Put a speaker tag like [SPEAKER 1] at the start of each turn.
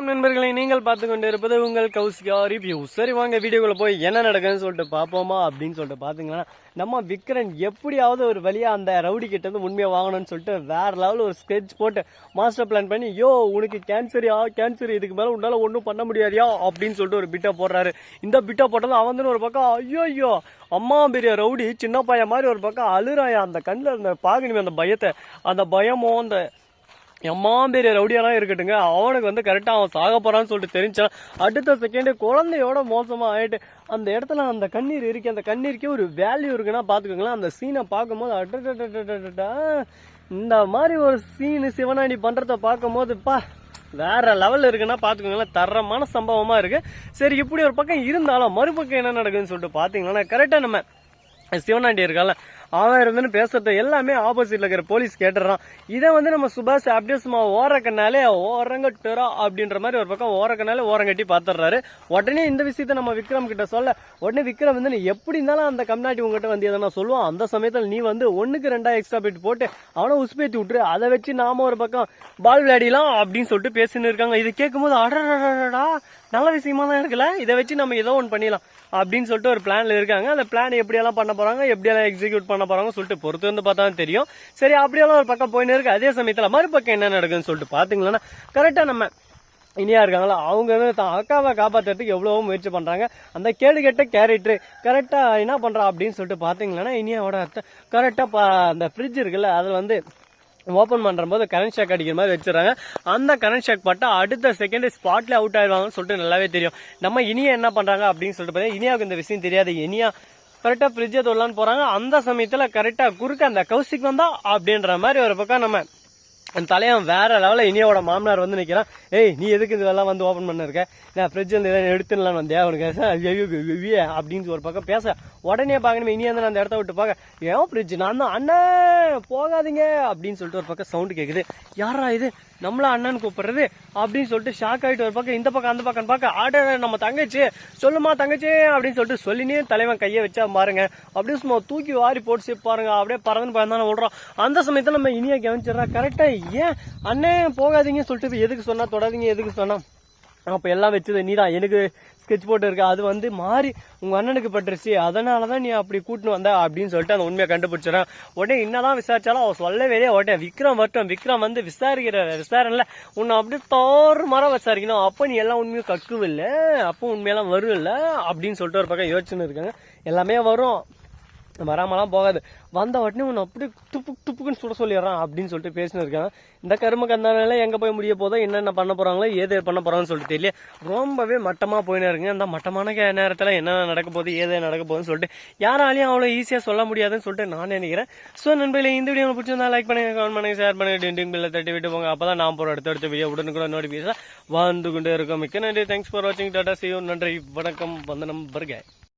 [SPEAKER 1] வணக்கம் நண்பர்களை நீங்கள் பார்த்து கொண்டு இருப்பது உங்கள் கௌசிகா ரிவ்யூ சரி வாங்க வீடியோக்குள்ள போய் என்ன நடக்குதுன்னு சொல்லிட்டு பார்ப்போமா அப்படின்னு சொல்லிட்டு பாத்தீங்கன்னா நம்ம விக்ரன் எப்படியாவது ஒரு வழியா அந்த ரவுடி கிட்ட இருந்து உண்மையை வாங்கணும்னு சொல்லிட்டு வேற லெவலில் ஒரு ஸ்கெட்ச் போட்டு மாஸ்டர் பிளான் பண்ணி யோ உனக்கு கேன்சரியா கேன்சர் இதுக்கு மேல உன்னால ஒன்றும் பண்ண முடியாதியா? அப்படின்னு சொல்லிட்டு ஒரு பிட்டை போடுறாரு. இந்த பிட்டை போட்டதும் அவன் ஒரு பக்கம் ஐயோ ஐயோ அம்மா பெரிய ரவுடி சின்ன பையன் மாதிரி ஒரு பக்கம் அழுறாயா? அந்த கண்ணில் இருந்த பார்க்கணுமே அந்த பயத்தை அந்த பயமோ அந்த எம்மா பெரிய ரவுடியெல்லாம் இருக்கட்டுங்க அவனுக்கு வந்து கரெக்டாக அவன் சாக போகிறான்னு சொல்லிட்டு தெரிஞ்சான் அடுத்த செகண்டே குழந்தையோட மோசமாக ஆகிட்டு அந்த இடத்துல அந்த கண்ணீர் இருக்கு அந்த கண்ணீருக்கே ஒரு வேல்யூ இருக்குன்னா பார்த்துக்கோங்களேன் அந்த சீனை பார்க்கும்போது அட்டா இந்த மாதிரி ஒரு சீனு சிவனாணி பண்ணுறத பார்க்கும்போதுப்பா வேற லெவலில் இருக்குன்னா பார்த்துக்கோங்களேன் தரமான சம்பவமாக இருக்குது சரி இப்படி ஒரு பக்கம் இருந்தாலும் மறுபக்கம் என்ன நடக்குதுன்னு சொல்லிட்டு பார்த்தீங்கன்னா கரெக்டாக நம்ம சிவனாண்டி இருக்கால அவன் இருந்துன்னு பேசுறது எல்லாமே ஆப்போசிட்ல இருக்கிற போலீஸ் கேட்டுறான் இதை வந்து நம்ம சுபாஷ் அப்படியே சும்மா ஓரக்கனாலே ஓரங்கட்டுறா அப்படின்ற மாதிரி ஒரு பக்கம் ஓரக்கனாலே ஓரங்கட்டி பார்த்துடுறாரு உடனே இந்த விஷயத்த நம்ம விக்ரம் கிட்ட சொல்ல உடனே விக்ரம் வந்து எப்படி இருந்தாலும் அந்த கம்னாட்டி உங்ககிட்ட வந்து எதனா சொல்லுவான்? அந்த சமயத்தில் நீ வந்து ஒன்றுக்கு ரெண்டா எக்ஸ்ட்ரா பிட் போட்டு அவனை உசுப்பேத்தி விட்டுரு. அதை வச்சு நாம ஒரு பக்கம் பால் விளையாடிலாம் அப்படின்னு சொல்லிட்டு பேசின்னு இருக்காங்க. இது கேட்கும்போது அடடடடா நல்ல விஷயமா தான் இருக்குல்ல? இதை வச்சு நம்ம ஏதோ ஒன்று பண்ணிடலாம். அப்படின்னு சொல்லிட்டு ஒரு பிளான்ல இருக்காங்க. அந்த பிளான் எப்படியெல்லாம் பண்ண போறாங்க எப்படியெல்லாம் எக்ஸிக்யூட் பண்ண போறாங்க சொல்லிட்டு பொறுத்து வந்து பார்த்தா தெரியும். சரி அப்படியெல்லாம் ஒரு பக்கம் போயின்னு இருக்கு. அதே சமயத்துல மறுபக்கம் என்ன நடக்குதுன்னு சொல்லிட்டு பாத்தீங்கன்னா கரெக்டா நம்ம இனியா இருக்காங்களா? அவங்க வந்து தான் அக்காவை காப்பாற்றுறதுக்கு எவ்வளவோ முயற்சி பண்றாங்க. அந்த கேடு கெட்ட கேரக்டர் கரெக்டா என்ன பண்றா அப்படின்னு சொல்லிட்டு பாத்தீங்கன்னா இனியாவோட அத்தை கரெக்டா அந்த ஃப்ரிட்ஜ் இருக்குல்ல அதுல வந்து ஓப்பன் பண்ணுறம்போது கரண்ட் ஷாக் அடிக்கிற மாதிரி வச்சிடறாங்க. அந்த கரண்ட் ஷாக் பட்டா அடுத்த செகண்ட் ஸ்பாட்ல அவுட் ஆயிடுவாங்கன்னு சொல்லிட்டு நல்லாவே தெரியும். நம்ம இனியா என்ன பண்ணுறாங்க அப்படின்னு சொல்லிட்டு பார்த்தா இனியாவுக்கு இந்த விஷயம் தெரியாது. இனியா கரெக்டாக ஃப்ரிட்ஜை தொடலான்னு போகிறாங்க அந்த சமயத்தில் கரெக்டாக குறுக்க அந்த கௌசிக் வந்தா அப்படின்ற மாதிரி ஒரு பக்கம் நம்ம அந்த தலையன் வேற லெவலில் இனியோட மாமனார் வந்து நிற்கிறான் ஏய் நீ எதுக்கு இதெல்லாம் வந்து ஓப்பன் பண்ணிருக்க? நான் ஃப்ரிட்ஜ் வந்து எதாவது எடுத்துடலாம் வந்தேன் அவனுக்கு ஐயோ, அப்படின்னு ஒரு பக்கம் பேச. உடனே பார்க்கணும் இனியா வந்து அந்த இடத்த விட்டு பார்க்க ஏன் ஃப்ரிட்ஜ் நான் தான் அண்ணன் போகாதீங்க அப்படின்னு சொல்லிட்டு ஒரு பக்கம் சவுண்டு கேட்குது யாரா இது? நம்மள அண்ணன் கூப்பிடுறது? அப்படின்னு சொல்லிட்டு ஷாக் ஆகிட்டு ஒரு பக்கம் இந்த பக்கம் அந்த பக்கம் பார்க்க ஆட நம்ம தங்கச்சி. சொல்லுமா தங்கச்சி அப்படின்னு சொல்லிட்டு சொல்லினே தலைவன் கையை வச்சா பாருங்க. அப்படியே சும்மா தூக்கி வாரி போட்டு பாருங்க. அப்படியே பறந்து பயந்தானே விடுறோம் அந்த சமயத்தில் நம்ம இனியா கவனிச்சிடறா. கரெக்டாக ஏன் அண்ணே போகாதீங்கன்னு சொல்லிட்டு எதுக்கு சொன்னா? தொடாதீங்க எதுக்கு சொன்னா? அப்போ எல்லாம் வச்சது நீதான். எனக்கு ஸ்கெட்ச் போட்டு இருக்க. அது வந்து மாறி உங்கள் அண்ணனுக்கு பட்டுருச்சு. அதனாலதான் நீ அப்படி கூட்டின்னு வந்த அப்படின்னு சொல்லிட்டு அந்த உண்மையை கண்டுபிடிச்சிடறேன். உடனே என்னதான் விசாரிச்சாலும் அவன் சொல்லவே ஓட்டேன் உடனே விக்ரம் வரட்டும். விக்ரம் வந்து விசாரிக்கிற விசாரணையில் உன்னை அப்படியே தோறு மரம் விசாரிக்கணும். அப்போ நீ எல்லாம் உண்மையும் கக்குவில்லை. அப்போ உண்மையெல்லாம் வரும்ல அப்படின்னு சொல்லிட்டு ஒரு பக்கம் யோசிச்சுன்னு இருக்காங்க. எல்லாமே வரும். வராமலாம் போகாது. வந்த உடனே உன்னை அப்படி துப்பு துப்புக்குன்னு சுட சொல்லிடுறான் அப்படின்னு சொல்லிட்டு பேசினு இந்த கரும கந்தானால எங்க போய் முடிய போதோ என்னென்ன பண்ண போறாங்களோ ஏது பண்ண போறாங்கன்னு சொல்லிட்டு தெரியல. ரொம்பவே மட்டமா போயினே இருக்குங்க அந்த மட்டமான கே- நேரத்துல என்ன நடக்க போகுது ஏது நடக்க போகுதுன்னு சொல்லிட்டு யாராலையும் அவ்வளோ ஈஸியா சொல்ல முடியாதுன்னு சொல்லிட்டு நான் நினைக்கிறேன். ஸோ நண்பர்களே இந்த வீடியோ பிடிச்சிருந்தா லைக் பண்ணுங்க கமெண்ட் பண்ணுங்க ஷேர் பண்ணுங்க டிண்டிங் பில்ல தட்டி விட்டு போங்க. அப்பதான் நான் போற அடுத்த அடுத்த வீடியோ உடனுக்குள்ள நோட்டிபிகேஷன் வந்து கொண்டே இருக்கும். மிக்க நன்றி. தேங்க்ஸ் ஃபார் வாட்சிங் டாடா சியூ நன்றி. வணக்கம். வந்தனம். பர்கே